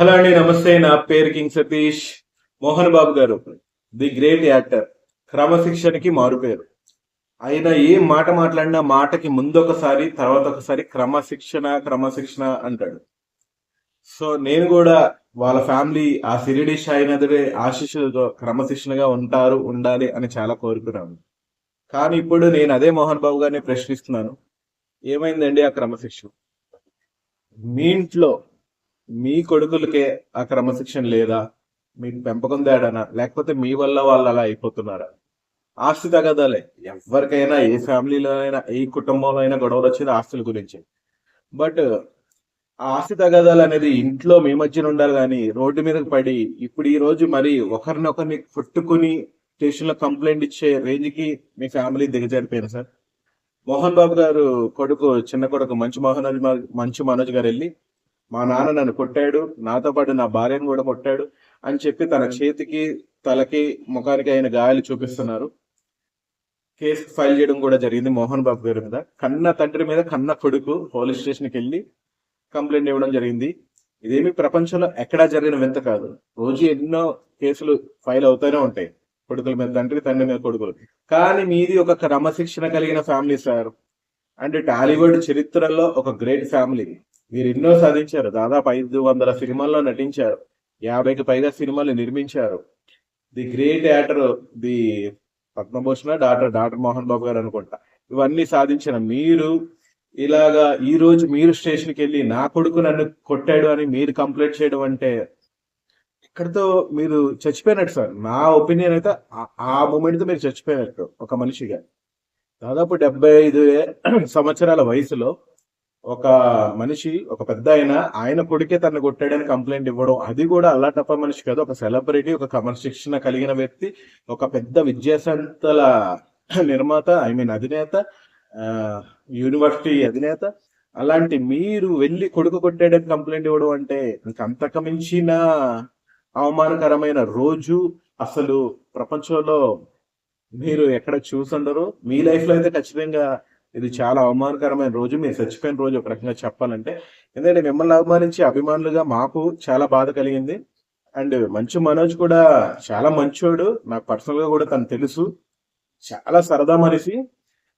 Hello అండి నమస్తే. నా పేరు కింగ్ సతీష్. మోహన్ బాబు గారు ది గ్రేట్ యాక్టర్. క్రమశిక్షణకి మారుపేరు. ఆయన ఏ మాట మాట్లాడినా మాటకి ముందు ఒకసారి తర్వాత ఒకసారి క్రమశిక్షణ క్రమశిక్షణ అంటాడు. సో నేను కూడా వాళ్ళ ఫ్యామిలీ ఆ సిరిడి సాయినాథుడే ఆశీస్సులతో క్రమశిక్షణగా ఉంటారు ఉండాలి అని చాలా కోరుకున్నాను. కానీ ఇప్పుడు నేను అదే మోహన్ బాబు గారిని ప్రశ్నిస్తున్నాను. ఏమైందండి ఆ క్రమశిక్షణ? మీ ఇంట్లో మీ కొడుకులకే ఆ క్రమశిక్షణ లేదా? మీకు పెంపకం తేడానా? లేకపోతే మీ వల్ల వాళ్ళు అలా అయిపోతున్నారా? ఆస్తి తగదాలే. ఎవరికైనా ఏ ఫ్యామిలీలో అయినా ఏ కుటుంబంలో అయినా గొడవలు వచ్చేది ఆస్తుల గురించి. బట్ ఆ ఆస్తి తగాదాలు అనేది ఇంట్లో మీ మధ్యన ఉండాలి కానీ రోడ్డు మీదకి పడి ఇప్పుడు ఈ రోజు మరి ఒకరినొకరిని కొట్టుకుని స్టేషన్లో కంప్లైంట్ ఇచ్చే రేంజ్కి మీ ఫ్యామిలీ దిగజారిపోయారు సార్. మోహన్ బాబు గారు కొడుకు చిన్న కొడుకు మంచు మోహన్ మంచు మనోజ్ గారు వెళ్ళి మా నాన్న నన్ను కొట్టాడు నాతో పాటు నా భార్యను కూడా కొట్టాడు అని చెప్పి తన చేతికి తలకి ముఖానికి అయిన గాయాలు చూపిస్తున్నారు. కేసు ఫైల్ చేయడం కూడా జరిగింది మోహన్ బాబు గారి మీద. కన్న తండ్రి మీద కన్న కొడుకు పోలీస్ స్టేషన్కి వెళ్ళి కంప్లైంట్ ఇవ్వడం జరిగింది. ఇదేమి ప్రపంచంలో ఎక్కడా జరిగిన వింత కాదు. రోజు ఎన్నో కేసులు ఫైల్ అవుతూనే ఉంటాయి. కొడుకుల మీద తండ్రి తండ్రి మీద కొడుకులు. కానీ మీది ఒక క్రమశిక్షణ కలిగిన ఫ్యామిలీ సార్. అంటే టాలీవుడ్ చరిత్రలో ఒక గ్రేట్ ఫ్యామిలీ. మీరు ఎన్నో సాధించారు. దాదాపు ఐదు వందల సినిమాల్లో నటించారు. యాభైకి పైగా సినిమాలు నిర్మించారు. The great actor the Padmabhushan doctor doctor Mohan Babu garu అనుకుంటా. ఇవన్నీ సాధించిన మీరు ఇలాగా ఈ రోజు మీరు స్టేషన్కి వెళ్ళి నా కొడుకు నన్ను కొట్టాడు అని మీరు కంప్లైంట్ చేయడం అంటే ఇక్కడతో మీరు చచ్చిపోయినట్టు సార్. నా ఒపీనియన్ అయితే ఆ- మూమెంట్తో మీరు చచ్చిపోయినట్టు ఒక మనిషిగా. దాదాపు డెబ్బై ఐదు సంవత్సరాల వయసులో ఒక మనిషి ఒక పెద్ద ఆయన ఆయన కొడుకే తను కొట్టాడని కంప్లైంట్ ఇవ్వడం అది కూడా అలా తప్ప మనిషి కాదు. ఒక సెలబ్రిటీ ఒక క్రమశిక్షణ కలిగిన వ్యక్తి ఒక పెద్ద విద్యాసంస్థల నిర్మాత ఐ మీన్ అధినేత యూనివర్సిటీ అధినేత అలాంటి మీరు వెళ్ళి కొడుకు కొట్టాడని కంప్లైంట్ ఇవ్వడం అంటే ఇంక మించిన అవమానకరమైన రోజు అసలు ప్రపంచంలో మీరు ఎక్కడ చూసుండరు. మీ లైఫ్లో అయితే ఖచ్చితంగా ఇది చాలా అవమానకరమైన రోజు. మీరు చచ్చిపోయిన రోజు ఒక రకంగా చెప్పాలంటే. ఎందుకంటే మిమ్మల్ని అవమానించి అభిమానులుగా మాకు చాలా బాధ కలిగింది. అండ్ మంచు మనోజ్ కూడా చాలా మంచోడు. నాకు పర్సనల్గా కూడా తను తెలుసు. చాలా సరదా మనిషి.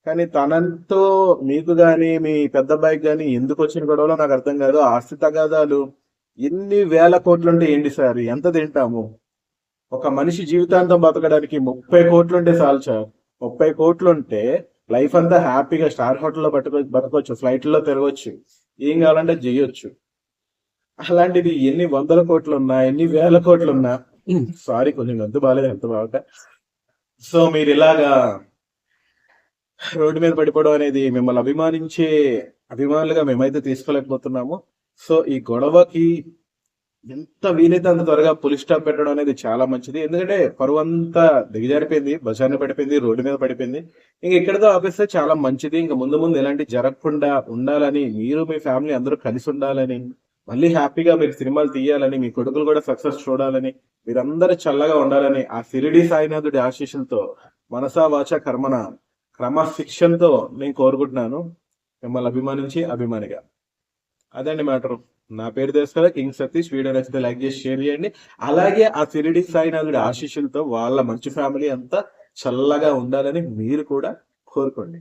కానీ తనంతో మీకు కానీ మీ పెద్ద అబ్బాయికి కానీ ఎందుకు వచ్చిన గొడవలో నాకు అర్థం కాదు. ఆస్తి తగాదాలు ఎన్ని వేల కోట్లుంటే ఏంటి సార్? ఎంత తింటాము? ఒక మనిషి జీవితాంతం బతకడానికి ముప్పై కోట్లుంటే చాలు సార్. ముప్పై కోట్లు ఉంటే లైఫ్ అంతా హ్యాపీగా స్టార్ హోటల్లో బతక బతకొచ్చు ఫ్లైట్లో తిరగొచ్చు ఏం కావాలంటే చేయొచ్చు అలాంటిది ఎన్ని వందల కోట్లు ఉన్నా ఎన్ని వేల కోట్లు ఉన్నా సారీ కొంచెం గంతు బాగాలేదు ఎంత బాగా. సో మీరు ఇలాగా రోడ్డు మీద పడిపోవడం అనేది మిమ్మల్ని అభిమానించే అభిమానులుగా మేమైతే తీసుకోలేకపోతున్నాము. సో ఈ గొడవకి ఎంత వీలైతే అంత త్వరగా పులి స్టాప్ పెట్టడం అనేది చాలా మంచిది. ఎందుకంటే పరువు అంతా దిగజారిపోయింది బజార్ని పడిపోయింది రోడ్డు మీద పడిపోయింది. ఇంక ఇక్కడతో ఆపేస్తే చాలా మంచిది. ఇంకా ముందు ముందు ఎలాంటి జరగకుండా ఉండాలని మీరు మీ ఫ్యామిలీ అందరూ కలిసి ఉండాలని మళ్ళీ హ్యాపీగా మీరు సినిమాలు తీయాలని మీ కొడుకులు కూడా సక్సెస్ చూడాలని మీరందరూ చల్లగా ఉండాలని ఆ సిరిడి సాయినాథుడి ఆశీస్సులతో మనసా వాచ కర్మన క్రమశిక్షణతో నేను కోరుకుంటున్నాను. మిమ్మల్ని అభిమానించి అభిమానిగా. అదండి మ్యాటర్. నా పేరు తెలుసు కదా కింగ్ సతీష్. వీడియో నచ్చితే లైక్ చేసి షేర్ చేయండి. అలాగే ఆ సిరిడి సాయినాథుడి ఆశీస్సులతో వాళ్ళ మంచి ఫ్యామిలీ అంతా చల్లగా ఉండాలని మీరు కూడా కోరుకోండి.